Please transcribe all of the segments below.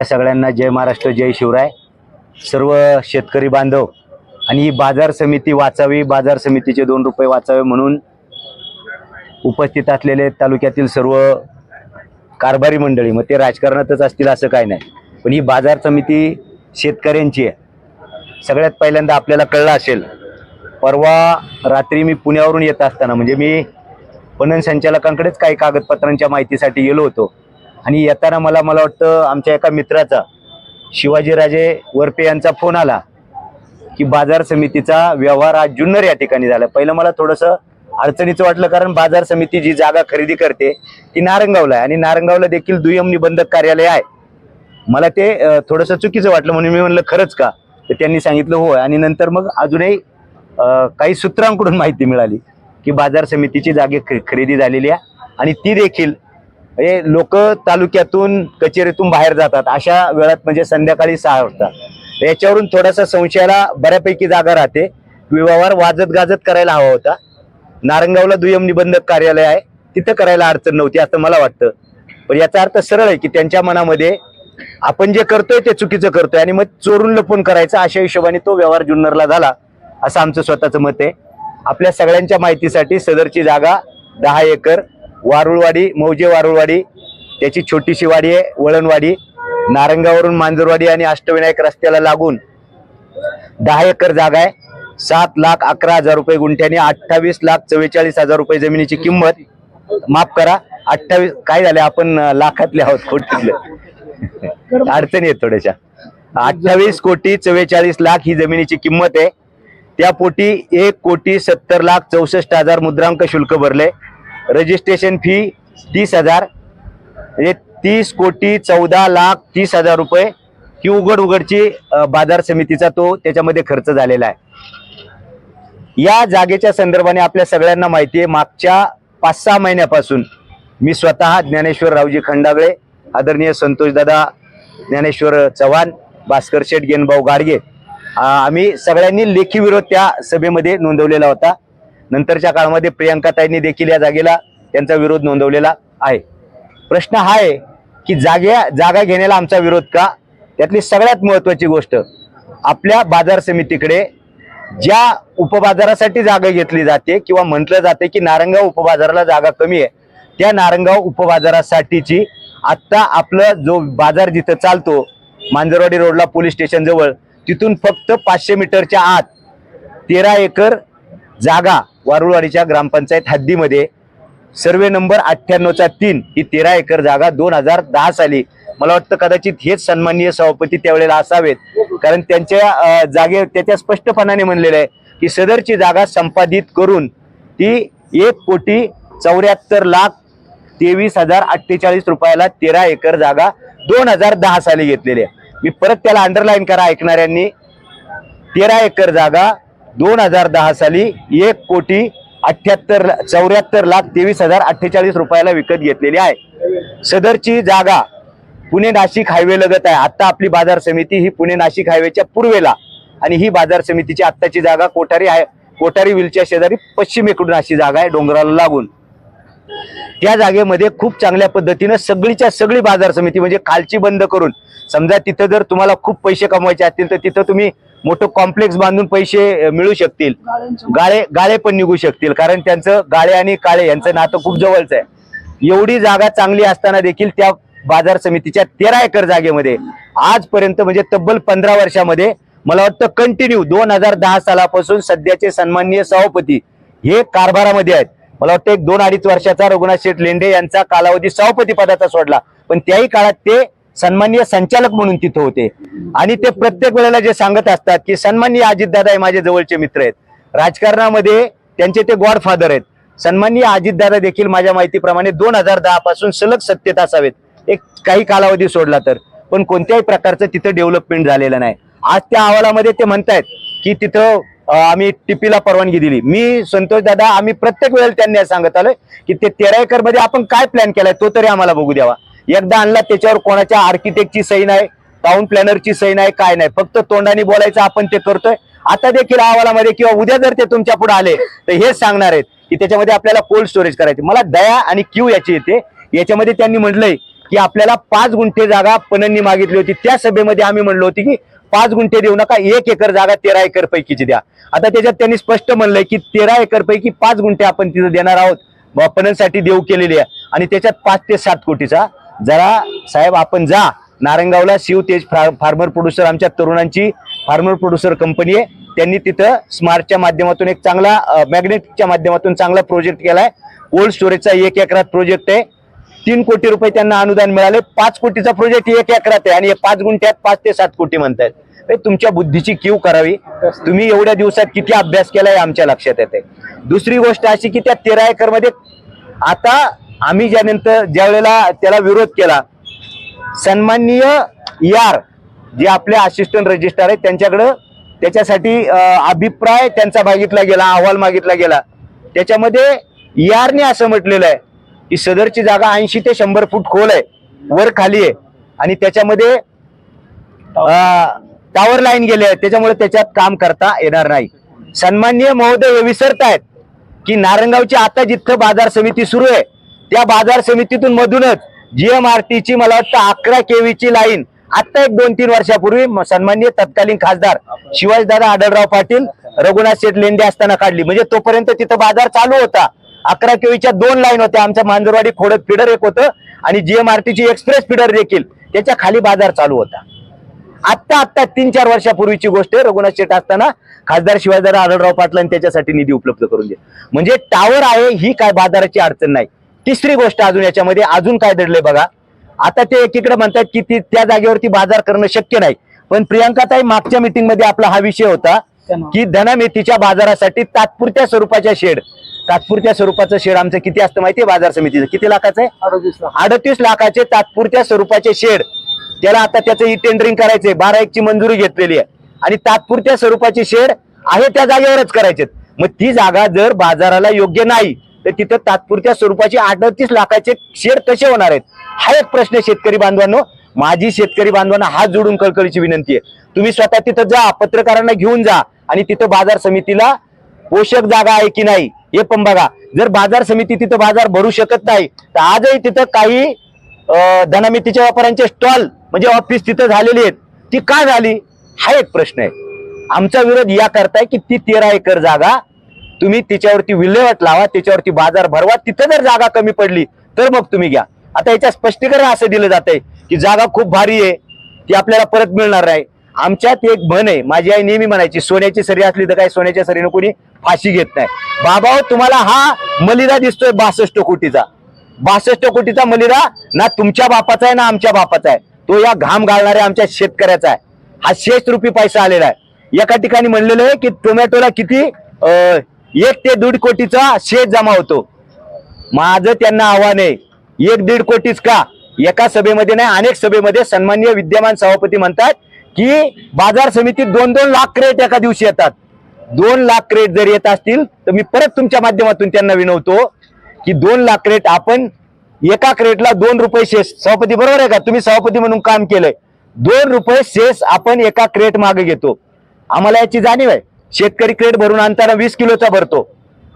सगळ्यांना जय महाराष्ट्र जय शिवराय. सर्व शेतकरी बांधव आणि ही बाजार समिती वाचावी बाजार समितीचे दोन रुपये वाचावे म्हणून उपस्थित असलेले तालुक्यातील सर्व कारभारी मंडळी मग ते राजकारणातच असतील असं काय नाही. पण ही बाजार समिती शेतकऱ्यांची आहे. सगळ्यात पहिल्यांदा आपल्याला कळलं असेल परवा रात्री मी पुण्यावरून येत असताना म्हणजे मी पणन संचालकांकडेच काही कागदपत्रांच्या माहितीसाठी गेलो होतो. आणि येताना मला मला वाटतं आमच्या एका मित्राचा शिवाजीराजे वरपे यांचा फोन आला की बाजार समितीचा व्यवहार आज जुन्नर या ठिकाणी झाला. पहिलं मला थोडंसं अडचणीचं वाटलं कारण बाजार समिती जी जागा खरेदी करते ती नारंगावला आहे. आणि नारंगावला देखील दुय्यम निबंधक कार्यालय आहे. मला ते थोडंसं चुकीचं वाटलं म्हणून मी म्हणलं खरंच का? तर त्यांनी सांगितलं होय. आणि नंतर मग अजूनही काही सूत्रांकडून माहिती मिळाली की बाजार समितीची जागे ख- खरेदी झालेली आहे. आणि ती देखील हे लोक तालुक्यातून कचेरीतून बाहेर जातात. अशा वेळात म्हणजे संध्याकाळी सहा वाजता. याच्यावरून थोडासा संशयाला बऱ्यापैकी जागा राहते. व्यवहार वाजत गाजत करायला हवा होता. नारंगावला दुय्यम निबंधक कार्यालय आहे. तिथं करायला अडचण नव्हती असं मला वाटतं. पण याचा अर्थ सरळ आहे की त्यांच्या मनामध्ये आपण जे करतोय ते चुकीचं करतोय आणि मग चोरून लपून करायचं अशा हिशोबाने तो व्यवहार जुन्नरला झाला असं आमचं स्वतःचं मत आहे. आपल्या सगळ्यांच्या माहितीसाठी सदरची जागा दहा एकर वारुळवाडी मौजे वारुळवाडी त्याची छोटीशी वाडी आहे वळणवाडी नारंगावरून मांजरवाडी आणि अष्टविनायक रस्त्याला लागून दहा एकर जागा आहे. सात लाख अकरा हजार रुपये गुंठ्याने अठ्ठावीस लाख चव्वेचाळीस हजार रुपये जमिनीची किंमत. माफ करा अठ्ठावीस काय झाले आपण लाखातले आहोत खोटीतले अडचणी आहेत थोड्याशा. अठ्ठावीस कोटी चव्वेचाळीस लाख ही जमिनीची किंमत आहे. त्या पोटी एक कोटी सत्तर लाख चौसष्ट हजार मुद्रांक शुल्क भरले. रजिस्ट्रेशन फी तीस हजार म्हणजे तीस कोटी चौदा लाख तीस हजार रुपये ही उघड उघडची बाजार समितीचा तो त्याच्यामध्ये खर्च झालेला आहे. या जागेच्या संदर्भाने आपल्या सगळ्यांना माहिती आहे मागच्या पाच सहा महिन्यापासून मी स्वतः ज्ञानेश्वर रावजी खंडागळे आदरणीय संतोषदादा ज्ञानेश्वर चव्हाण भास्कर शेठ गेनभाऊ गाडगे आम्ही सगळ्यांनी लेखी विरोध त्या सभेमध्ये नोंदवलेला होता. नंतरच्या काळामध्ये प्रियंकाताईंनी देखील या जागेला त्यांचा विरोध नोंदवलेला आहे. प्रश्न हा आहे की जागे जागा घेण्याला आमचा विरोध का? त्यातली सगळ्यात महत्वाची गोष्ट आपल्या बाजार समितीकडे ज्या उपबाजारासाठी जागा घेतली जाते किंवा म्हटलं जाते की नारंगाव उपबाजाराला जागा कमी आहे त्या नारंगाव उपबाजारासाठीची आत्ता आपलं जो बाजार जिथं चालतो मांजरवाडी रोडला पोलीस स्टेशन जवळ तिथून फक्त पाचशे मीटरच्या आत तेरा एकर जागा वारुळवाडीच्या ग्रामपंचायत हद्दीमध्ये सर्वे नंबर अठ्ठ्याण्णवचा तीन ही तेरा एकर जागा दोन हजार दहा साली. मला वाटतं कदाचित हेच सन्माननीय सभापती त्यावेळेला असावेत. कारण त्यांच्या जागे त्याच्या स्पष्टपणाने म्हणलेलं आहे की सदरची जागा संपादित करून ती एक कोटी चौऱ्याहत्तर लाख तेवीस हजार अठ्ठेचाळीस रुपयाला तेरा एकर जागा दोन हजार दहा साली घेतलेली आहे. मी परत त्याला अंडरलाईन करा ऐकणाऱ्यांनी. तेरा एकर जागा दोन हजार दहा साली एक कोटी अठ्याहत्तर चौऱ्याहत्तर लाख तेवीस हजार अठ्ठेचाळीस रुपयाला विकत घेतलेली आहे. सदरची जागा पुणे नाशिक हायवे लगत आहे. आता आपली बाजार समिती ही पुणे नाशिक हायवेच्या पूर्वेला आणि ही बाजार समितीची आत्ताची जागा कोठारी आहे. कोठारी विलच्या शेजारी पश्चिमेकडून अशी जागा आहे डोंगराला लागून. त्या जागेमध्ये खूप चांगल्या पद्धतीनं सगळीच्या सगळी बाजार समिती म्हणजे खालची बंद करून समजा तिथं जर तुम्हाला खूप पैसे कमवायचे असतील तर तिथं तुम्ही मोठं कॉम्प्लेक्स बांधून पैसे मिळू शकतील. गाळे गाळे पण निघू शकतील कारण त्यांचं गाळे आणि काळे यांचं नातं खूप जवळच आहे. एवढी जागा चांगली असताना देखील त्या बाजार समितीच्या तेरा एकर जागेमध्ये आजपर्यंत म्हणजे तब्बल पंधरा वर्षामध्ये मला वाटतं कंटिन्यू दोन हजार दहा सालापासून सध्याचे सन्माननीय सभापती हे कारभारामध्ये आहेत. मला वाटतं एक दोन अडीच वर्षाचा रघुनाथ शेठ लेंडे यांचा कालावधी सभापती पदाचा सोडला पण त्याही काळात ते सन्माननीय संचालक म्हणून तिथं होते. आणि ते प्रत्येक वेळेला जे सांगत असतात की सन्माननीय अजितदादा हे माझे जवळचे मित्र आहेत. राजकारणामध्ये त्यांचे ते गॉडफादर आहेत. सन्माननीय अजितदादा देखील माझ्या माहितीप्रमाणे दोन हजार दहा पासून सलग सत्तेत असावेत. एक काही कालावधी सोडला तर. पण कोणत्याही प्रकारचं तिथं डेव्हलपमेंट झालेलं नाही. आज त्या अहवालामध्ये ते म्हणतायत की तिथं आम्ही टिपीला परवानगी दिली. मी संतोष दादा आम्ही प्रत्येक वेळेला त्यांनी सांगत आलोय की ते तेरा एकरमध्ये आपण काय प्लॅन केलाय तो तरी आम्हाला बघू द्यावा. एकदा आणला त्याच्यावर कोणाच्या आर्किटेक्टची सही नाही टाउन प्लॅनरची सही नाही काय नाही. फक्त तोंडाने बोलायचं आपण ते करतोय. आता देखील अहवालामध्ये किंवा उद्या जर ते तुमच्यापुढे आले तर हेच सांगणार आहेत की त्याच्यामध्ये आपल्याला कोल्ड स्टोरेज करायचे. मला दया आणि क्यू याची येते. याच्यामध्ये त्यांनी म्हटलंय की आपल्याला पाच गुंठे जागा पणननी मागितली होती. त्या सभेमध्ये आम्ही म्हणलो होती की पाच गुंठे देऊ नका एक एकर जागा तेरा एकर पैकीची द्या. आता त्याच्यात त्यांनी स्पष्ट म्हणलंय की तेरा एकर पैकी पाच गुंठे आपण तिथं देणार आहोत. पणनसाठी देऊ केलेली आहे. आणि त्याच्यात पाच ते सात कोटीचा जरा साहेब आपण जा. नारंगावला शिव तेज फार्मर प्रोड्युसर आमच्या तरुणांची फार्मर प्रोड्युसर कंपनी आहे. त्यांनी तिथं स्मार्टच्या माध्यमातून एक चांगला मॅग्नेटिकच्या माध्यमातून चांगला प्रोजेक्ट केलाय. कोल्ड स्टोरेजचा एक एकरात प्रोजेक्ट आहे. तीन कोटी रुपये त्यांना अनुदान मिळाले. पाच कोटीचा प्रोजेक्ट एक एकरात आहे आणि हे पाच गुंठ्यात पाच ते सात कोटी म्हणतायत. तुमच्या बुद्धीची कीव करावी. तुम्ही एवढ्या दिवसात किती अभ्यास केला हे आमच्या लक्षात येते दुसरी गोष्ट अशी की त्या तेरा एकरमध्ये आता आम्ही ज्यानंतर ज्या वेळेला त्याला विरोध केला सन्माननीय यार जे आपले असिस्टंट रजिस्ट्रार आहेत त्यांच्याकडं त्याच्यासाठी अभिप्राय त्यांचा मागितला गेला अहवाल मागितला गेला. त्याच्यामध्ये यारने असं म्हटलेलं आहे की सदरची जागा ऐंशी ते शंभर फूट खोल आहे वर खाली आहे. आणि त्याच्यामध्ये टावर लाईन गेले आहे त्याच्यामुळे त्याच्यात काम करता येणार नाही. सन्माननीय महोदय हे विसरतायत की नारंगावची आता जिथं बाजार समिती सुरू आहे त्या बाजार समितीतून मधूनच जीएमआरटीची मला वाटतं अकरा केवीची लाईन आता एक दोन तीन वर्षापूर्वी सन्माननीय तत्कालीन खासदार शिवाजीदादा आढळराव पाटील रघुनाथ शेठ लेंडे असताना काढली. म्हणजे तोपर्यंत तिथं बाजार चालू होता. अकरा केवीच्या दोन लाईन होत्या. आमच्या मांजरवाडी खोडत फिडर एक होतं आणि जीएमआरटीची एक्सप्रेस फिडर देखील. त्याच्याखाली बाजार चालू होता. आत्ता आत्ता तीन चार वर्षापूर्वीची गोष्ट आहे. रघुनाथ शेठ असताना खासदार शिवाजीदादा आढळराव पाटलांनी त्याच्यासाठी निधी उपलब्ध करून दिला. म्हणजे टावर आहे ही काय बाजाराची अडचण नाही. तिसरी गोष्ट अजून याच्यामध्ये अजून काय दडले बघा. आता ते एकीकडे म्हणतात की ती त्या जागेवरती बाजार करणं शक्य नाही. पण प्रियंकाताई मागच्या मीटिंगमध्ये आपला हा विषय होता की धनामेथीच्या बाजारासाठी तात्पुरत्या स्वरूपाच्या शेड. तात्पुरत्या स्वरूपाचं शेड आमचं किती असतं माहितीये बाजार समितीचं? किती लाखाचं आहे? अडतीस लाखाचे तात्पुरत्या स्वरूपाचे शेड. त्याला आता त्याचं ई टेंडरिंग करायचंय. बारा एक ची मंजुरी घेतलेली आहे. आणि तात्पुरत्या स्वरूपाचे शेड आहे त्या जागेवरच करायचे मग ती जागा जर बाजाराला योग्य नाही तर तिथं तात्पुरत्या स्वरूपाचे अडतीस लाखाचे शेड कसे होणार आहेत? हा एक प्रश्न शेतकरी बांधवांनो. माझी शेतकरी बांधवांना हात जोडून कळकळीची विनंती आहे. तुम्ही स्वतः तिथं जा पत्रकारांना घेऊन जा आणि तिथं बाजार समितीला पोषक जागा आहे की नाही हे पण बघा. जर बाजार समिती तिथं बाजार भरू शकत नाही तर आजही तिथं काही धनामितीच्या व्यापाऱ्यांचे स्टॉल म्हणजे ऑफिस तिथं झालेली आहेत. ती का झाली? हा एक प्रश्न आहे. आमचा विरोध या करताय की ती तेरा एकर जागा तुम्ही तिच्यावरती विल्हेवाट लावा त्याच्यावरती बाजार भरवा तिथं जर जागा कमी पडली तर मग तुम्ही घ्या. आता याच्या स्पष्टीकरण असं दिलं जात आहे की जागा खूप भारी आहे ती आपल्याला परत मिळणार नाही आमच्यात एक म्हण आहे माझी आई नेहमी म्हणायची सोन्याची सरी असली तर काय सोन्याच्या सरीनं कोणी फाशी घेत नाही. बाबा हो, तुम्हाला हा मलिदा दिसतोय बासष्ट कोटीचा. बासष्ट कोटीचा मलिदा ना तुमच्या बापाचा आहे ना आमच्या बापाचा आहे. तो या घाम घालणाऱ्या आमच्या शेतकऱ्याचा आहे. हा शेष रुपी पैसा आलेला आहे. एका ठिकाणी म्हणलेलं आहे की टोमॅटोला किती एक ते दीड कोटीचा शेत जमा होतो. माझं त्यांना आव्हान आहे. एक दीड कोटीच का? एका सभेमध्ये नाही अनेक सभेमध्ये सन्माननीय विद्यमान सभापती म्हणतात की बाजार समितीत दोन दोन लाख क्रेट एका दिवशी येतात. दोन लाख क्रेट जर येत असतील तर मी परत तुमच्या माध्यमातून त्यांना विनवतो की दोन लाख क्रेट आपण एका क्रेटला दोन रुपये शेष सभापती बरोबर आहे का? तुम्ही सभापती म्हणून काम केलंय. दोन रुपये शेष आपण एका क्रेट मागे घेतो. आम्हाला याची जाणीव आहे. शेतकरी क्रेट भरून आणताना वीस किलोचा भरतो.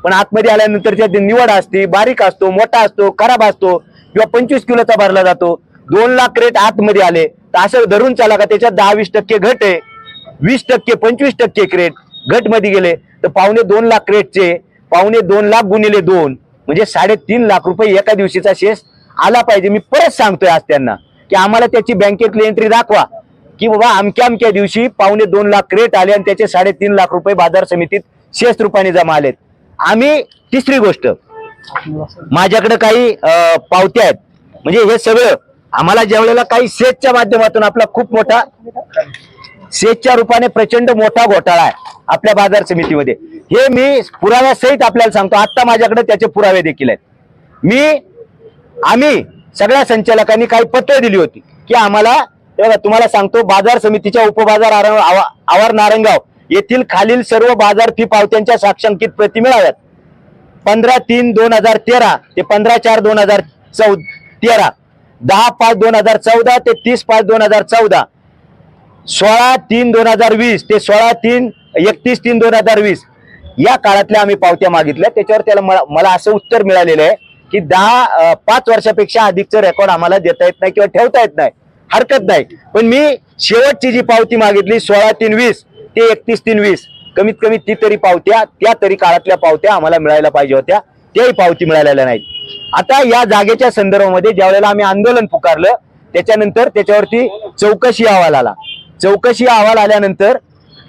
पण आतमध्ये आल्यानंतर त्याची निवड असते बारीक असतो मोठा असतो खराब असतो किंवा पंचवीस किलोचा भरला जातो दोन लाख क्रेट आतमध्ये आले तर असं धरून चाला का त्याच्यात दहा वीस टक्के घट आहे. वीस टक्के पंचवीस टक्के क्रेट घटमध्ये गेले तर पावणे दोन लाख क्रेटचे पावणे दोन लाख गुणिले दोन म्हणजे साडेतीन लाख रुपये एका दिवशीचा शेष आला पाहिजे. मी परत सांगतोय आज त्यांना की आम्हाला त्याची बँकेतली एंट्री दाखवा. की बाबा अमक्या अमक्या दिवशी पावणे दोन लाख क्रेट आले आणि त्याचे साडेतीन लाख रुपये बाजार समितीत शेष रुपयाने जमा आलेत. आम्ही तिसरी गोष्ट माझ्याकडे काही पावत्या आहेत. म्हणजे हे सगळं आम्हाला ज्या वेळेला काही सेटच्या माध्यमातून आपला खूप मोठा सेटच्या रूपाने प्रचंड मोठा घोटाळा आहे आपल्या बाजार समितीमध्ये. हे मी पुराव्यासहित आपल्याला सांगतो. आता माझ्याकडे त्याचे पुरावे देखील आहेत. मी आम्ही सगळ्या संचालकांनी काही पत्र दिली होती की आम्हाला बघा, तुम्हाला सांगतो बाजार समितीच्या उपबाजार आवा- आवार नारंगाव येथील खालील सर्व बाजार फी पावत्यांच्या साक्षांकित प्रती मिळाव्यात. पंधरा तीन दोन हजार तेरा ते पंधरा चार दोन हजार चौ तेरा. दहा पाच दोन हजार चौदा ते तीस पाच दोन हजार चौदा. सोळा तीन दोन हजार वीस ते सोळा तीन एकतीस तीन दोन हजार वीस. या काळातल्या आम्ही पावत्या मागितल्या. त्याच्यावर त्याला मला मला असं उत्तर मिळालेलं आहे की दहा पाच वर्षापेक्षा अधिकचं रेकॉर्ड आम्हाला देता येत नाही किंवा ठेवता येत नाही. हरकत नाही. पण मी शेवटची जी पावती मागितली सोळा तीन वीस ते एकतीस तीन वीस कमीत कमी ती तरी पावत्या त्या तरी काळातल्या पावत्या आम्हाला मिळायला पाहिजे होत्या. त्याही पावती मिळालेल्या नाहीत. आता या जागेच्या संदर्भामध्ये ज्यावेळेला आम्ही आंदोलन पुकारलं त्याच्यानंतर त्याच्यावरती चौकशी अहवाल आला. चौकशी अहवाल आल्यानंतर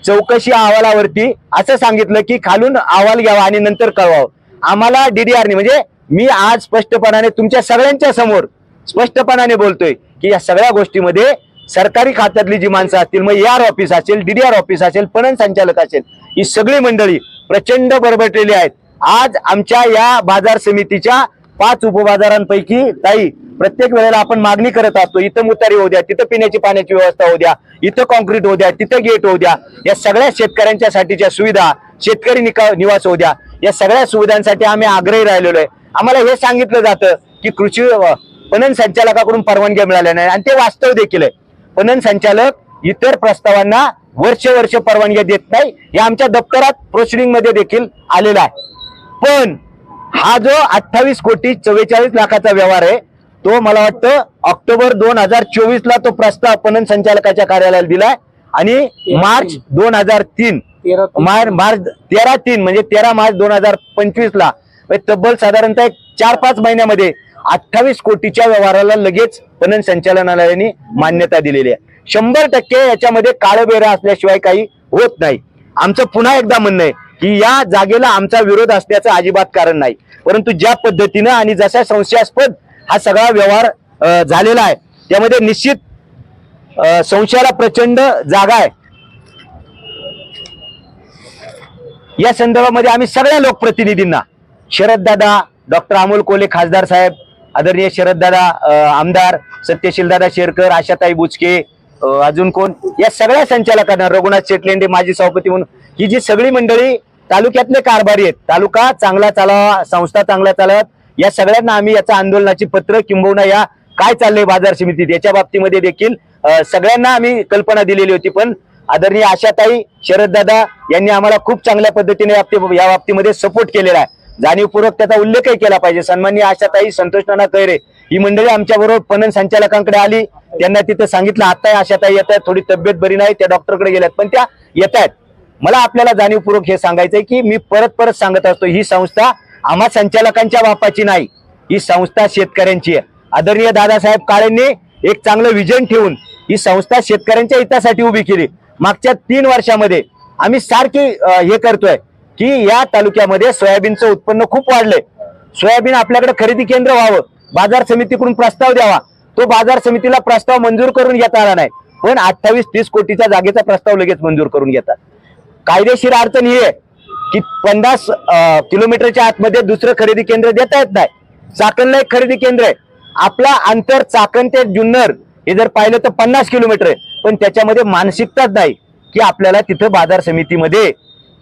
चौकशी अहवालावरती असं सांगितलं की खालून अहवाल घ्यावा आणि नंतर कळवावं. आम्हाला डीडीआरने म्हणजे मी आज स्पष्टपणाने तुमच्या सगळ्यांच्या समोर स्पष्टपणाने बोलतोय. की या सगळ्या गोष्टीमध्ये सरकारी खात्यातली जी माणसं असतील मग आर ऑफिस असेल डीडीआर ऑफिस असेल पणन संचालक असेल ही सगळी मंडळी प्रचंड बरबटलेली आहेत. आज आमच्या या बाजार समितीच्या पाच उपबाजारांपैकी ताई प्रत्येक वेळेला आपण मागणी करत असतो इथं मुतारी होऊ द्या तिथं पिण्याची पाण्याची व्यवस्था होऊ द्या इथं कॉन्क्रीट होऊ द्या तिथं गेट होऊ द्या या सगळ्या शेतकऱ्यांच्या साठीच्या सुविधा शेतकरी निका- निवास होऊ द्या या सगळ्या सुविधांसाठी आम्ही आग्रही राहिलेलो आहे. आम्हाला हे सांगितलं जातं की कृषी पणन संचालकाकडून परवानग्या मिळाल्या नाही. आणि ते वास्तव देखील आहे. पणन संचालक इतर प्रस्तावांना वर्ष वर्ष परवानग्या देत नाही. हे आमच्या दप्तरात प्रोसिडिंगमध्ये देखील आलेला आहे. पण हा जो अठ्ठावीस कोटी चव्वेचाळीस लाखाचा व्यवहार आहे तो मला वाटतं ऑक्टोबर दोन हजार चोवीस ला तो प्रस्ताव पणन संचालकाच्या कार्यालयाला दिलाय. आणि मार्च दोन हजार तीन. मार्च तेरा तीन म्हणजे तेरा मार्च दोन हजार पंचवीस ला म्हणजे तब्बल साधारणतः चार पाच महिन्यामध्ये अठ्ठावीस कोटीच्या व्यवहाराला लगेच पणन संचालनालयाने मान्यता दिलेली आहे. शंभर टक्के याच्यामध्ये काळबेरा असल्याशिवाय काही होत नाही. आमचं पुन्हा एकदा म्हणणं आहे की या जागेला आमचा विरोध असण्याचं अजिबात कारण नाही. परंतु ज्या पद्धतीनं आणि जशा संशयास्पद हा सगळा व्यवहार झालेला आहे त्यामध्ये निश्चित संशयाला प्रचंड जागा आहे. या संदर्भामध्ये आम्ही सगळ्या लोकप्रतिनिधींना शरद दादा डॉक्टर अमोल कोले खासदार साहेब आदरणीय शरददादा आमदार सत्यशील दादा शेरकर आशाताई बुचके अजून कोण? या सगळ्या संचालकांना रघुनाथ शेटलेंडे माजी सभापती म्हणून. ही जी सगळी मंडळी तालुक्यातले कारभारी आहेत. तालुका चांगला चालावा संस्था चांगल्या चालवत या सगळ्यांना आम्ही याचा आंदोलनाची पत्र किंबहुना या काय चाललंय बाजार समितीत याच्या बाबतीमध्ये देखील सगळ्यांना आम्ही कल्पना दिलेली होती. पण आदरणीय आशाताई शरददादा यांनी आम्हाला खूप चांगल्या पद्धतीने बाबती- या बाबतीमध्ये सपोर्ट केलेला आहे. जाणीवपूर्वक त्याचा उल्लेखही केला पाहिजे. सन्माननीय आशाताई संतोष नाना कैरे ही मंडळी आमच्या बरोबर पणन संचालकांकडे आली. त्यांना तिथं सांगितलं आता आशाताई येत आहेत थोडी तब्येत बरी नाही त्या डॉक्टरकडे गेल्यात पण त्या येत आहेत. मला आपल्याला जाणीवपूर्वक हे सांगायचंय की मी परत परत सांगत असतो ही संस्था आम्हा संचालकांच्या बापाची नाही ही संस्था शेतकऱ्यांची आहे. आदरणीय दादासाहेब काळेंनी एक चांगलं विजन ठेवून ही संस्था शेतकऱ्यांच्या हितासाठी उभी केली. मागच्या तीन वर्षामध्ये आम्ही सारखी हे करतोय. की या तालुक्यामध्ये सोयाबीनचं उत्पन्न खूप वाढलंय. सोयाबीन आपल्याकडे खरेदी केंद्र व्हावं बाजार समितीकडून प्रस्ताव द्यावा. तो बाजार समितीला प्रस्ताव मंजूर करून घेता आला नाही. पण अठ्ठावीस तीस कोटीच्या जागेचा प्रस्ताव लगेच मंजूर करून घेतात. कायदेशीर अडचण ही आहे की पन्नास किलोमीटरच्या आतमध्ये दुसरं खरेदी केंद्र देता येत नाही. चाकणला एक खरेदी केंद्र आहे. आपला अंतर चाकण ते जुन्नर हे जर पाहिलं तर पन्नास किलोमीटर आहे. पण त्याच्यामध्ये मानसिकताच नाही की आपल्याला तिथं बाजार समितीमध्ये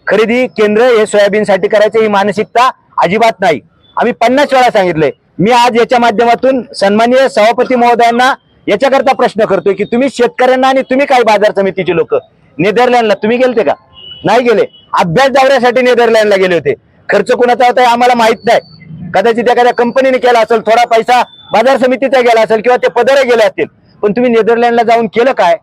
खरेदी केंद्र हे सोयाबीनसाठी करायचं ही मानसिकता अजिबात नाही. आम्ही पन्नास वेळा सांगितलंय मी आज याच्या माध्यमातून सन्माननीय सभापती महोदयांना याच्याकरता प्रश्न करतोय की तुम्ही शेतकऱ्यांना आणि तुम्ही काय बाजार समितीचे लोक नेदरलँडला तुम्ही गेलते का? नाही गेले. अभ्यास दौऱ्यासाठी नेदरलँडला गेले होते. खर्च कोणाचा होता हे आम्हाला माहीत नाही. कदाचित एखाद्या कंपनीने केला असेल थोडा पैसा बाजार समितीचा गेला असेल किंवा ते पदरे गेले असतील. पण तुम्ही नेदरलँडला जाऊन केलं काय?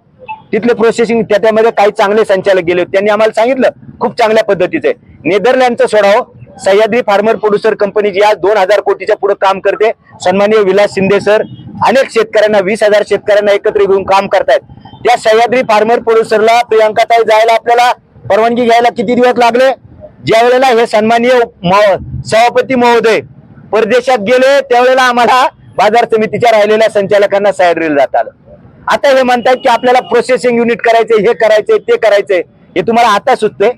तिथले प्रोसेसिंग त्याच्यामध्ये काही चांगले संचालक गेले होते. त्यांनी आम्हाला सांगितलं खूप चांगल्या पद्धतीचे. नेदरलँडचं सोडावं हो. Sahyadri farmer producer company ji आज दोन हजार कोटीच्या पुढे काम करते. सन्माननीय विलास शिंदे सर अनेक शेतकऱ्यांना वीस हजार शेतकऱ्यांना एकत्र घेऊन काम करतायत. त्या सह्याद्री फार्मर प्रोड्युसरला प्रियांकाताई जायला आपल्याला परवानगी घ्यायला किती दिवस लागले? ज्या वेळेला हे सन्माननीय सभापती महोदय परदेशात गेले त्यावेळेला आम्हाला बाजार समितीच्या राहिलेल्या संचालकांना सह्याद्रीला जात आलं आता हे म्हणतात की आपल्याला प्रोसेसिंग युनिट करायचे हे करायचे ते करायचे हे तुम्हाला आता सुचते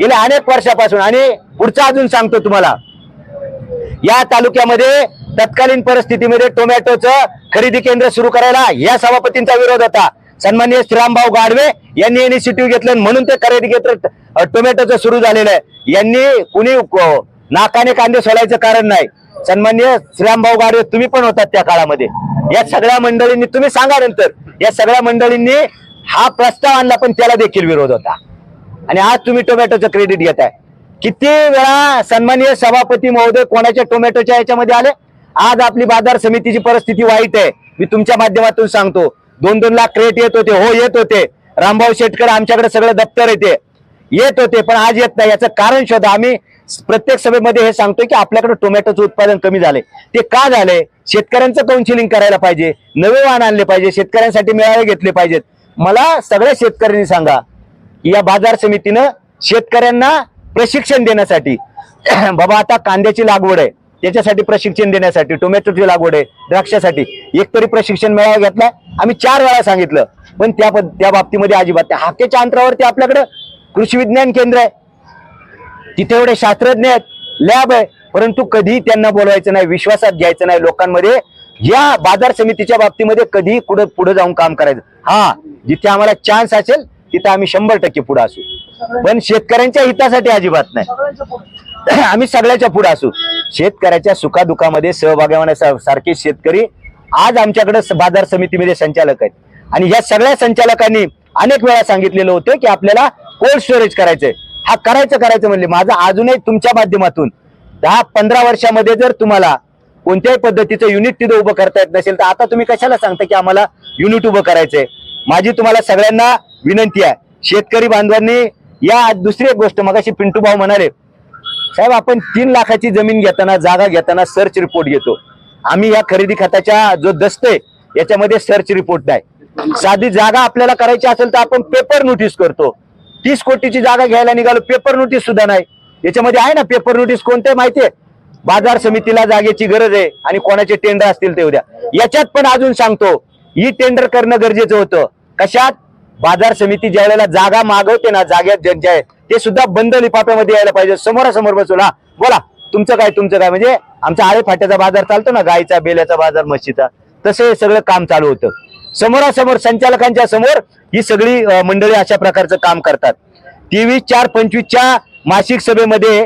गेल्या अनेक वर्षापासून आणि पुढचं अजून सांगतो तुम्हाला. या तालुक्यामध्ये तत्कालीन परिस्थितीमध्ये टोमॅटोचं खरेदी केंद्र सुरू करायला या सभापतींचा विरोध होता. सन्माननीय श्रीरामभाऊ गाडवे यांनी इनिशिएटिव्ह घेतलं म्हणून ते खरेदी केंद्र टोमॅटोचं सुरू झालेलं आहे. यांनी कुणी नाकाने कांदे सोडायचं कारण नाही. सन्मान्य श्रीरामभाऊ गाडवे तुम्ही पण होतात त्या काळामध्ये. या सगळ्या मंडळींनी तुम्ही सांगा नंतर या सगळ्या मंडळींनी हा प्रस्ताव आणला पण त्याला देखील विरोध होता. आणि आज तुम्ही टोमॅटोचं क्रेडिट घेताय. किती वेळा सन्मान्य सभापती महोदय कोणाच्या टोमॅटोच्या याच्यामध्ये आले? आज आपली बाजार समितीची परिस्थिती वाईट आहे. मी तुमच्या माध्यमातून सांगतो. दोन दोन लाख क्रेट येत होते. हो येत होते. रामभाऊ शेटकर आमच्याकडे सगळं दप्तर येते येत होते पण आज येत नाही. याचं कारण शोधा. आम्ही प्रत्येक सभेमध्ये हे सांगतोय की आपल्याकडे टोमॅटोचं उत्पादन कमी झाले ते का झाले शेतकऱ्यांचं काउन्सिलिंग करायला पाहिजे. नवे वाहन आणले पाहिजे. शेतकऱ्यांसाठी मेळावे घेतले पाहिजेत. मला सगळ्या शेतकऱ्यांनी सांगा या बाजार समितीनं शेतकऱ्यांना प्रशिक्षण देण्यासाठी बाबा आता कांद्याची लागवड आहे. त्याच्यासाठी प्रशिक्षण देण्यासाठी टोमॅटोची लागवड आहे द्राक्षासाठी. एक तरी प्रशिक्षण मेळावा घेतला. आम्ही चार वेळा सांगितलं. पण त्या त्या बाबतीमध्ये अजिबात नाही. हाकेच्या अंतरावरती आपल्याकडे कृषी विज्ञान केंद्र आहे. तिथे एवढे शास्त्रज्ञ आहेत लॅब आहे. परंतु कधीही त्यांना बोलवायचं नाही विश्वासात घ्यायचं नाही लोकांमध्ये. या बाजार समितीच्या बाबतीमध्ये कधीही पुढे पुढे जाऊन काम करायचं. हा जिथे आम्हाला चान्स असेल तिथे आम्ही शंभर टक्के पुढे असू. पण शेतकऱ्यांच्या हितासाठी अजिबात नाही. आम्ही सगळ्याच्या पुढे असू. शेतकऱ्याच्या सुखादुखामध्ये सहभागी होण्यासारखे शेतकरी आज आमच्याकडे बाजार समितीमध्ये संचालक आहेत. आणि या सगळ्या संचालकांनी अनेक वेळा सांगितलेलं होतं की आपल्याला कोल्ड स्टोरेज करायचंय. हा करायचं करायचं म्हणले. माझं अजूनही तुमच्या माध्यमातून दहा पंधरा वर्षामध्ये जर तुम्हाला कोणत्याही पद्धतीचं युनिट तिथं उभं करता येत नसेल तर आता तुम्ही कशाला सांगता की आम्हाला युनिट उभं करायचंय? माझी तुम्हाला सगळ्यांना विनंती आहे. शेतकरी बांधवांनी या दुसरी एक गोष्ट मगाशी पिंटू भाऊ म्हणाले साहेब आपण तीन लाखाची जमीन घेताना जागा घेताना सर्च रिपोर्ट घेतो. आम्ही या खरेदी खताच्या जो दस्त आहे याच्यामध्ये सर्च रिपोर्ट नाही. साधी जागा आपल्याला करायची असेल तर आपण पेपर नोटीस करतो. तीस कोटीची जागा घ्यायला निघालो पेपर नोटीस सुद्धा नाही. याच्यामध्ये आहे ना पेपर नोटीस कोणते माहितीये बाजार समितीला जागेची गरज आहे आणि कोणाचे टेंडर असतील ते उद्या. याच्यात पण अजून सांगतो ही टेंडर करणं गरजेचं होतं. कशात? बाजार समिती ज्या वेळेला जागा मागवते ना जाग्यात ज्यांच्या आहे ते सुद्धा बंद लिफाफ्यामध्ये यायला पाहिजे. समोरासमोर बसून हा बोला तुमचं काय तुमचं काय? म्हणजे आमचा आळे फाट्याचा बाजार चालतो ना गायचा बेल्याचा बाजार म्हशीचा. तसं हे सगळं काम चालू होतं. समोरासमोर संचालकांच्या समोर ही सगळी मंडळी अशा प्रकारचं काम करतात. तेवीस चार पंचवीसच्या मासिक सभेमध्ये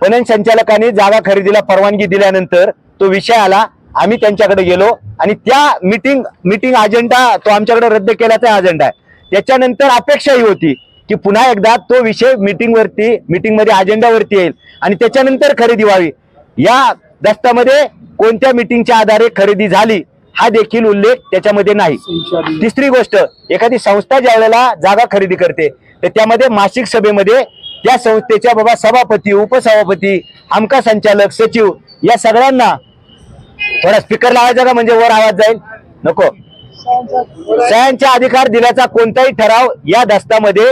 पणन संचालकांनी जागा खरेदीला परवानगी दिल्यानंतर तो विषय आला. आम्ही त्यांच्याकडे गेलो आणि त्या मीटिंग मीटिंग अजेंडा तो आमच्याकडे रद्द केल्याचा अजेंडा आहे. त्याच्यानंतर अपेक्षा ही होती की पुन्हा एकदा तो विषय मीटिंगवरती मिटिंगमध्ये अजेंडावरती येईल आणि त्याच्यानंतर खरेदी व्हावी. या दस्तामध्ये कोणत्या मीटिंगच्या आधारे खरेदी झाली हा देखील उल्लेख त्याच्यामध्ये नाही. तिसरी गोष्ट एखादी संस्था ज्या वेळेला जागा खरेदी करते तर त्यामध्ये मासिक सभेमध्ये त्या संस्थेच्या बाबा सभापती उपसभापती आमका संचालक सचिव या सगळ्यांना थोडा स्पीकर लावायचा का? म्हणजे वर आवाज जाईल. नको. सह्यांचा अधिकार दिल्याचा कोणताही ठराव या दस्तामध्ये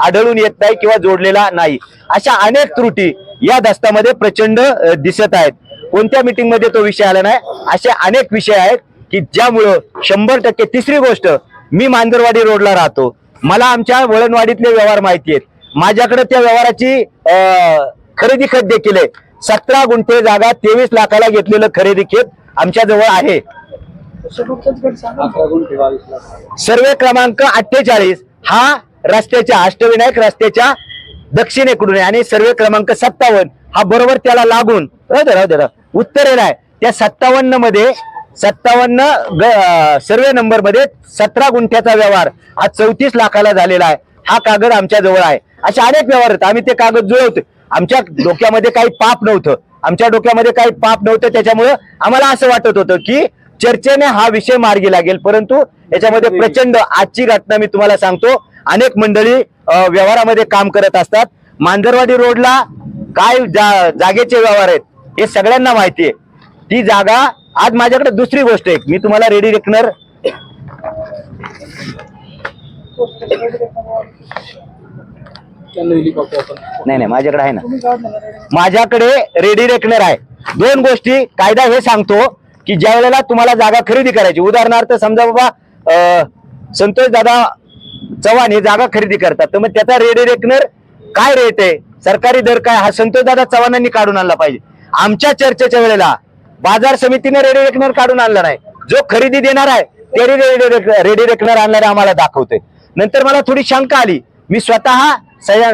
आढळून येत नाही किंवा जोडलेला नाही. अशा अनेक त्रुटी या दस्तामध्ये प्रचंड दिसत आहेत. कोणत्या मीटिंगमध्ये तो विषय आला नाही? असे अनेक विषय आहेत. की ज्यामुळं शंभर टक्के तिसरी गोष्ट मी मांजरवाडी रोडला राहतो. मला आमच्या वळणवाडीतले व्यवहार माहिती आहेत. माझ्याकडे त्या व्यवहाराची खरेदी खत देखील आहे. सतरा गुंठे जागा तेवीस लाखाला घेतलेलं खरेदी खेत आमच्या जवळ आहे. सर्वे क्रमांक अठ्ठेचाळीस हा रस्त्याच्या अष्टविनायक रस्त्याच्या दक्षिणेकडून आहे आणि सर्वे क्रमांक सत्तावन्न हा बरोबर त्याला लागून. उत्तरेला आहे. त्या सत्तावन्नमध्ये सत्तावन्न सर्वे नंबरमध्ये सतरा गुंठ्याचा व्यवहार हा चौतीस लाखाला झालेला आहे. हा कागद आमच्या जवळ आहे. असे अनेक व्यवहार आहेत. आम्ही ते कागद जुळवतो. आमच्या डोक्यामध्ये काही पाप नव्हतं. आमच्या डोक्यामध्ये काही पाप नव्हतं. त्याच्यामुळं आम्हाला असं वाटत होतं की चर्चेने हा विषय मार्गी लागेल. परंतु याच्यामध्ये प्रचंड आजची घटना मी तुम्हाला सांगतो. अनेक मंडळी व्यवहारामध्ये काम करत असतात. मांजरवाडी रोडला काय जा- जागेचे व्यवहार आहेत हे सगळ्यांना माहिती आहे. ती जागा आज माझ्याकडे दुसरी गोष्ट आहे. मी तुम्हाला रेडी रेकनर नाही नाही माझ्याकडे आहे ना. माझ्याकडे रेडी रेकनर आहे. दोन गोष्टी कायदा हे सांगतो की ज्या वेळेला तुम्हाला जागा खरेदी करायची उदाहरणार्थ समजा बाबा अं, संतोष दादा चव्हाण हे जागा खरेदी करतात तर मग त्याचा रेडी रेकनर काय रेट आहे? सरकारी दर काय? हा संतोष दादा चव्हाणांनी काढून आणला पाहिजे. आमच्या चर्चेच्या वेळेला बाजार समितीने रेडी रेकनर काढून आणला नाही. जो खरेदी देणार आहे ते रेडी रेडी रेकनर आणणारे आम्हाला दाखवते नंतर मला थोडी शंका आली. मी स्वतः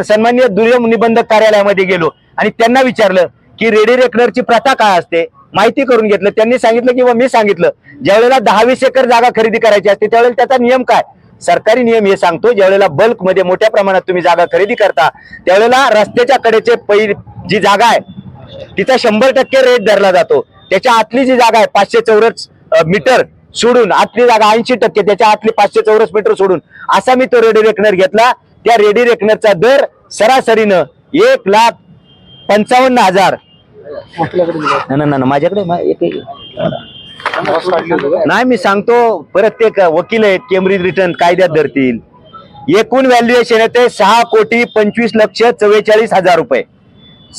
सन्मान्य दुर्यम निबंधक कार्यालयामध्ये गेलो आणि त्यांना विचारलं की रेडी रेकनरची प्रथा काय असते? माहिती करून घेतलं. त्यांनी सांगितलं किंवा मी सांगितलं ज्यावेळेला दहावीस दहा वीस एकर जागा खरेदी करायची असते त्यावेळेला त्याचा नियम काय? सरकारी नियम हे सांगतो ज्यावेळेला बल्कमध्ये मोठ्या प्रमाणात तुम्ही जागा खरेदी करता त्यावेळेला रस्त्याच्या कडेचे पै जी जागा आहे तिचा शंभर टक्के रेट धरला जातो. त्याच्या आतली जी जागा आहे पाचशे चौरस मीटर सोडून आतली जागा ऐंशी टक्के त्याच्या आतली पाचशे चौरस मीटर सोडून असा मी तो रेडी रेकनर घेतला. त्या रेडी रेकनरचा दर सरासरीनं एक लाख पंचावन्न हजार. माझ्याकडे नाही मी सांगतो परत ते वकील आहेत केम्ब्रिज रिटर्न कायद्यात धरतील. एकूण व्हॅल्युएशन येते सहा कोटी पंचवीस लक्ष चव्वेचाळीस हजार रुपये.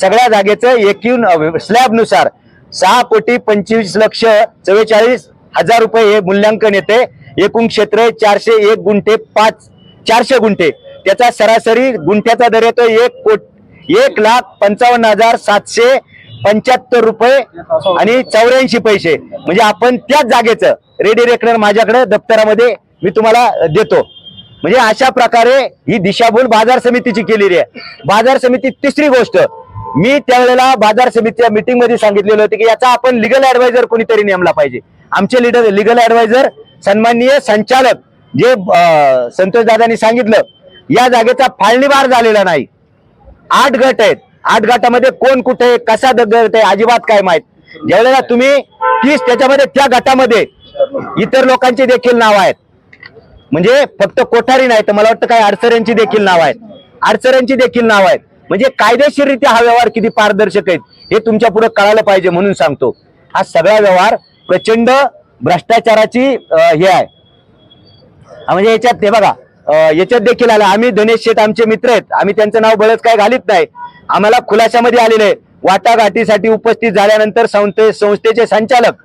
सगळ्या जागेचं एकूण स्लॅबनुसार सहा कोटी पंचवीस लक्ष चव्वेचाळीस हजार रुपये हे मूल्यांकन येते. एकूण क्षेत्र चारशे एक गुंठे पाच चारशे गुंठे. त्याचा सरासरी गुंठ्याचा दर येतो एक कोट एक लाख पंचावन्न हजार सातशे पंच्याहत्तर रुपये आणि चौऱ्याऐंशी पैसे. म्हणजे आपण त्याच जागेचं रेडी रेकनर माझ्याकडे दप्तरामध्ये मी तुम्हाला देतो. म्हणजे अशा प्रकारे ही दिशाभूल बाजार समितीची केलेली आहे. बाजार समिती तिसरी गोष्ट मी त्यावेळेला बाजार समितीच्या मीटिंगमध्ये सांगितलेलं होतं की याचा आपण लिगल ऍडवायझर कोणीतरी नेमला पाहिजे. आमचे लिडर लिगल ऍडवायझर सन्माननीय संचालक जे संतोष दादांनी सांगितलं या जागेचा फाळणीभार झालेला नाही. आठ गट आहेत. आठ गटामध्ये कोण कुठे आहे, कसा गट आहे अजिबात काय माहीत. ज्यावेळेला तुम्ही तीस त्याच्यामध्ये त्या गटामध्ये इतर लोकांची देखील नाव आहेत. म्हणजे फक्त कोठारी नाही तर मला वाटतं काही अडसऱ्यांची देखील नाव आहेत. अडसऱ्यांची देखील नाव आहेत. म्हणजे कायदेशीररित्या हा व्यवहार किती पारदर्शक आहेत हे तुमच्यापुढे कळालं पाहिजे म्हणून सांगतो. हा सगळा व्यवहार प्रचंड भ्रष्टाचाराची हे आहे. म्हणजे याच्यात हे बघा याच्यात देखील आलं आम्ही धनेश शेठ आमचे मित्र आहेत आम्ही त्यांचं नाव बळच काय घालीत नाही. आम्हाला खुलाशामध्ये आलेले आहे. वाटाघाटीसाठी उपस्थित झाल्यानंतर संस्थे संस्थेचे संचालक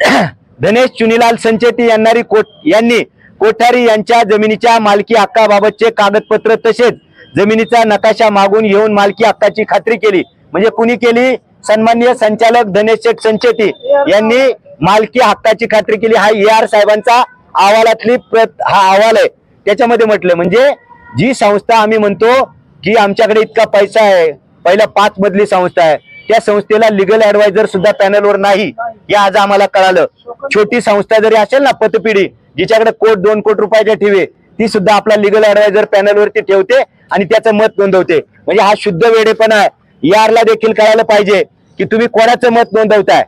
धनेश चुनीलाल संचेती यांनारी कोट यांनी कोठारी यांच्या जमिनीच्या मालकी हक्काबाबतचे कागदपत्र तसेच जमिनीचा नकाशा मागून येऊन मालकी हक्काची खात्री केली. म्हणजे कुणी केली? सन्माननीय संचालक धनेश शेठ संचेती यांनी मालकी हक्काची खात्री केली. हा ए आर साहेबांचा अहवालातली प्रत हा अहवाल आहे. त्याच्यामध्ये म्हटलं म्हणजे जी संस्था आम्ही म्हणतो की आमच्याकडे इतका पैसा आहे पहिला पाच मधली संस्था आहे. त्या संस्थेला लिगल ऍडवायझर सुद्धा पॅनलवर नाही. हे आज आम्हाला कळालं. छोटी संस्था जरी असेल ना पतपिढी जिच्याकडे कोट दोन कोट रुपयाच्या ठेवे ती सुद्धा आपला लिगल ऍडवायझर पॅनलवरती ठेवते. आणि त्याचं मत नोंदवते. म्हणजे हा शुद्ध वेडेपणा आहे. यारला देखील कळायला पाहिजे की तुम्ही कोणाचं मत नोंदवताय?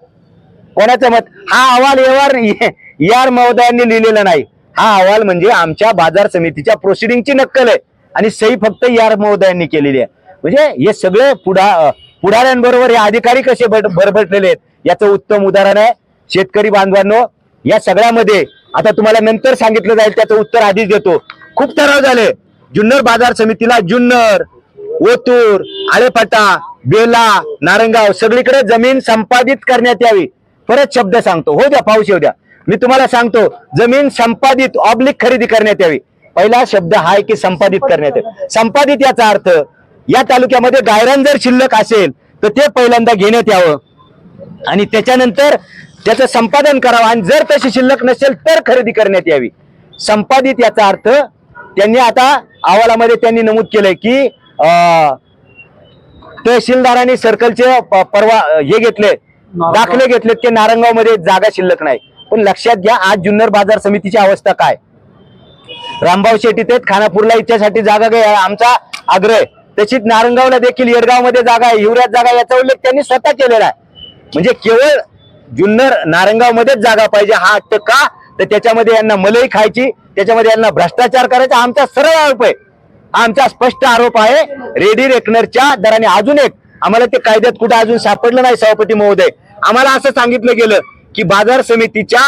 कोणाचं मत? हा अहवाल यावर यार महोदयांनी लिहिलेला नाही. हा अहवाल म्हणजे आमच्या बाजार समितीच्या प्रोसिडिंगची नक्कल आहे. आणि सही फक्त यार महोदयांनी केलेली आहे. म्हणजे हे सगळे पुढा पुढाऱ्यांबरोबर हे अधिकारी कसे भरभटलेले आहेत याचं उत्तम उदाहरण आहे. शेतकरी बांधवांनो या सगळ्यामध्ये आता तुम्हाला नंतर सांगितलं जाईल त्याचं उत्तर आधीच देतो. खूप ठराव झाले. जुन्नर बाजार समितीला जुन्नर ओतूर आळेफाटा बेला नारंगाव सगळीकडे जमीन संपादित करण्यात यावी. परत शब्द सांगतो. हो द्या पाऊस येऊ द्या. मी तुम्हाला सांगतो जमीन संपादित ऑब्लिक खरेदी करण्यात यावी. पहिला शब्द हा आहे की संपादित करण्यात यावी. संपादित याचा अर्थ या तालुक्यामध्ये गायरान जर शिल्लक असेल तर ते पहिल्यांदा घेण्यात यावं. आणि त्याच्यानंतर त्याचं संपादन करावं. आणि जर तशी शिल्लक नसेल तर खरेदी करण्यात यावी. संपादित याचा अर्थ त्यांनी आता अहवालामध्ये त्यांनी नमूद केलंय की अं, तहसीलदारांनी सर्कलचे परवा हे घेतले दाखले घेतलेत की नारंगावमध्ये जागा शिल्लक नाही. पण लक्षात घ्या आज जुन्नर बाजार समितीची अवस्था काय? रामभाऊ शेट्टी तेच खानापूरला इच्छासाठी जागा घ्या आमचा आग्रह. आहे तशीच नारंगावला देखील येडगावमध्ये जागा आहे हिवऱ्यात जागा याचा उल्लेख त्यांनी स्वतः केलेला आहे. म्हणजे केवळ जुन्नर नारंगाव मध्येच जागा पाहिजे हा हट्ट का तर त्याच्यामध्ये यांना मलई खायची त्याच्यामध्ये यांना भ्रष्टाचार करायचा आमचा सरळ आरोप आहे. आमचा स्पष्ट आरोप आहे रेडी रेकनरच्या दराने अजून एक आम्हाला ते कायद्यात कुठे अजून सापडलं नाही सभापती महोदय. आम्हाला असं सांगितलं गेलं की बाजार समितीच्या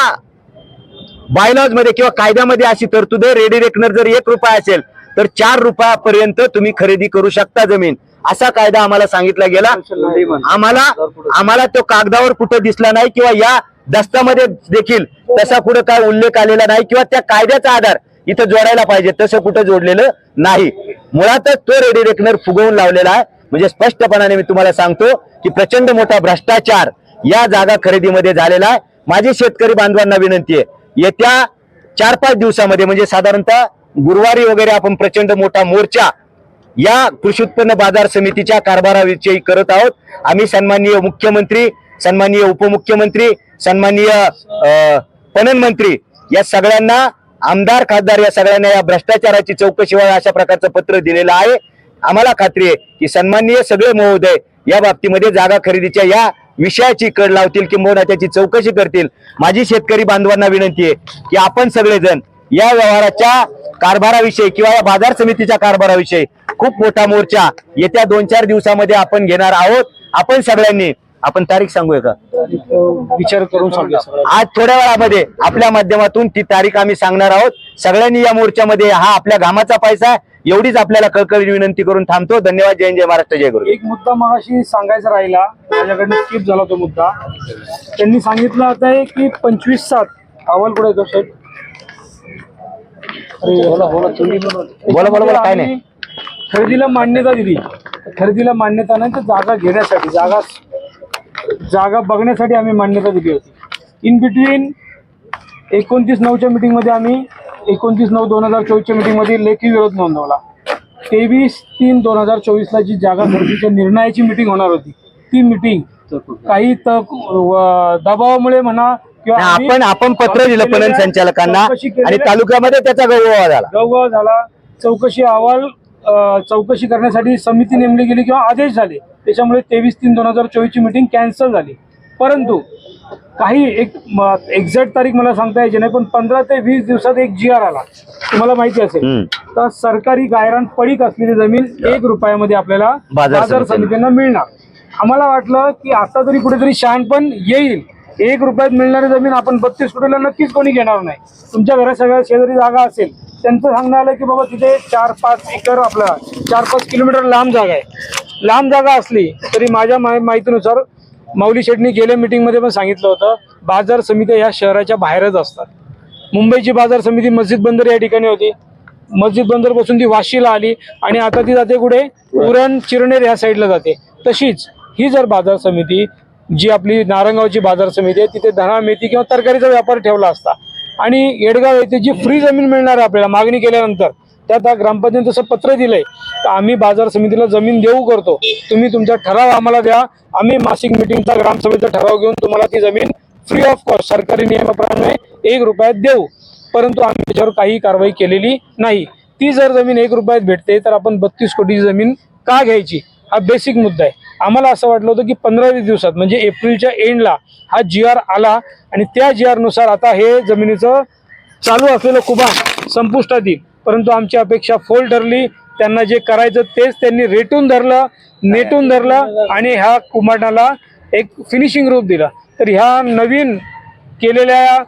बायलॉजमध्ये किंवा कायद्यामध्ये अशी तरतूद आहे रेडी रेकनर जर एक रुपया असेल तर चार रुपयापर्यंत तुम्ही खरेदी करू शकता जमीन. असा कायदा आम्हाला सांगितला गेला. आम्हाला आम्हाला तो कागदावर कुठं दिसला नाही किंवा या दस्तामध्ये देखील तसा कुठं काय उल्लेख आलेला नाही किंवा त्या कायद्याचा आधार इथं जोडायला पाहिजे तसं कुठं जोडलेलं नाही. मुळातच तो रेडी रेकनर फुगवून लावलेला आहे. म्हणजे स्पष्टपणाने मी तुम्हाला सांगतो की प्रचंड मोठा भ्रष्टाचार या जागा खरेदीमध्ये झालेला आहे. माझी शेतकरी बांधवांना विनंती आहे येत्या चार पाच दिवसामध्ये म्हणजे साधारणतः गुरुवारी वगैरे आपण प्रचंड मोठा मोर्चा या कृषी उत्पन्न बाजार समितीच्या कारभाराविषयी करत आहोत. आम्ही सन्माननीय मुख्यमंत्री सन्माननीय उपमुख्यमंत्री सन्माननीय पणन मंत्री या सगळ्यांना आमदार खासदार या सगळ्यांना या भ्रष्टाचाराची चौकशीवर अशा प्रकारचं पत्र दिलेलं आहे. आम्हाला खात्री आहे की सन्माननीय सगळे महोदय या बाबतीमध्ये जागा खरेदीच्या या विषयाची कड लावतील किंवा त्याची चौकशी करतील. माझी शेतकरी बांधवांना विनंती आहे की आपण सगळेजण या व्यवहाराच्या कारभाराविषयी किंवा या बाजार समितीच्या कारभाराविषयी खूप मोठा मोर्चा येत्या दोन चार दिवसामध्ये आपण घेणार आहोत. आपण सगळ्यांनी आपण तारीख सांगूया का? विचार करून. आज थोड्या वेळामध्ये आपल्या माध्यमातून ती तारीख आम्ही सांगणार आहोत. सगळ्यांनी या मोर्चामध्ये हा आपल्या घामाचा पैसा. एवढीच आपल्याला कळकळी विनंती करून थांबतो. धन्यवाद. जय जय महाराष्ट्र जय गुरु एक मुद्दा मगाशी सांगायचा राहिला. माझ्याकडनं स्किप झाला तो मुद्दा. त्यांनी सांगितलं आता आहे की पंचवीस सात. अहवाल कुठे येतो साहेब? बोला बोला बोला, काय नाही. खरेदीला मान्यता दिली. खरेदीला मान्यता नाही तर जागा घेण्यासाठी जागा जागा बघण्यासाठी आम्ही मान्यता दिली होती. इन बिटवीन एकोणतीस नऊच्या मीटिंगमध्ये आम्ही एकोणतीस नऊ दोन हजार चोवीसच्या मीटिंगमध्ये लेखी विरोध नोंदवला. तेवीस तीन दोन हजार चोवीसला जी जागा खरेदीच्या निर्णयाची मीटिंग होणार होती ती मीटिंग काही दबावामुळे म्हणा किंवा आपण आपण पत्र दिलं पणन संचालकांना आणि तालुक्यामध्ये त्याचा गौरव झाला. गवगव झाला. चौकशी अहवाल चौकशी करण्यासाठी समिती नेमली गेली किंवा आदेश झाले. त्याच्यामुळे तेवीस तीन दोन हजार चोवीसची मीटिंग कॅन्सल झाली. परंतु काही एक एक्झॅक्ट तारीख मला सांगता यायची नाही पण पंधरा ते वीस दिवसात एक जी आर आला. तुम्हाला माहिती असेल. तर सरकारी गायरान पडीक असलेली जमीन एक रुपयामध्ये आपल्याला बाजार. समितींना. मिळणार. आम्हाला वाटलं की आता तरी कुठेतरी शहाणपण येईल. एक रुपयात मिळणारी जमीन आपण बत्तीस कोटीला नक्कीच कोणी घेणार नाही. तुमच्या घरात सगळ्या शेजारी जागा असेल. त्यांचं सांगणं आलं की बाबा तिथे चार पाच एकर आपला चार पाच किलोमीटर लांब जागा आहे. लांब जागा असली तरी माझ्या माहितीनुसार माऊली शेटनी गेल्या मीटिंगमध्ये पण सांगितलं होतं बाजार समित्या ह्या शहराच्या बाहेरच असतात. मुंबईची बाजार समिती मस्जिद बंदर या ठिकाणी होती. मस्जिद बंदरपासून ती वाशीला आली आणि आता ती जाते कुठे? उरण चिरनेर ह्या साईडला जाते. तशीच ही जर बाजार समिती जी आपली नारंगावची बाजार समिती आहे तिथे धना मेथी किंवा तरकारीचा व्यापार ठेवला असता आणि येडगाव येथे जी फ्री जमीन मिळणार आहे आपल्याला मागणी केल्यानंतर त्यात त्या ग्रामपंचायत जसं पत्र दिलंय तर आम्ही बाजार समितीला जमीन देऊ करतो. तुम्ही तुमचा ठराव आम्हाला द्या. आम्ही मासिक मिटिंगचा ग्रामसभेचा ठराव घेऊन तुम्हाला ती जमीन फ्री ऑफ कॉस्ट सरकारी नियमाप्रमाणे एक रुपयात देऊ. परंतु आम्ही त्याच्यावर काही कारवाई केलेली नाही. ती जर जमीन एक रुपयात भेटते तर आपण बत्तीस कोटीची जमीन का घ्यायची? हा बेसिक मुद्दा आहे. आम्हाला असं वाटलं होतं की पंधरा वीस दिवसात म्हणजे एप्रिलच्या एंडला हा जी आर आला आणि त्या जी नुसार आता हे जमिनीचं चालू असलेलं कुभान संपुष्टात येईल. परंतु आमची अपेक्षा फोल ठरली. त्यांना जे करायचं तेच त्यांनी रेटून धरलं नेटून धरलं आणि ह्या कुंभाटाला एक फिनिशिंग रूप दिलं. तर ह्या नवीन केलेल्या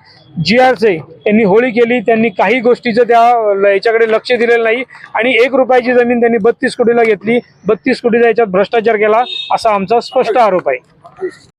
जी आरचे त्यांनी होळी केली. त्यांनी काही गोष्टीचं त्या याच्याकडे लक्ष दिलेलं नाही. आणि एक रुपयाची जमीन त्यांनी बत्तीस कोटीला घेतली. बत्तीस कोटीचा याच्यात भ्रष्टाचार केला असा आमचा स्पष्ट आरोप आहे.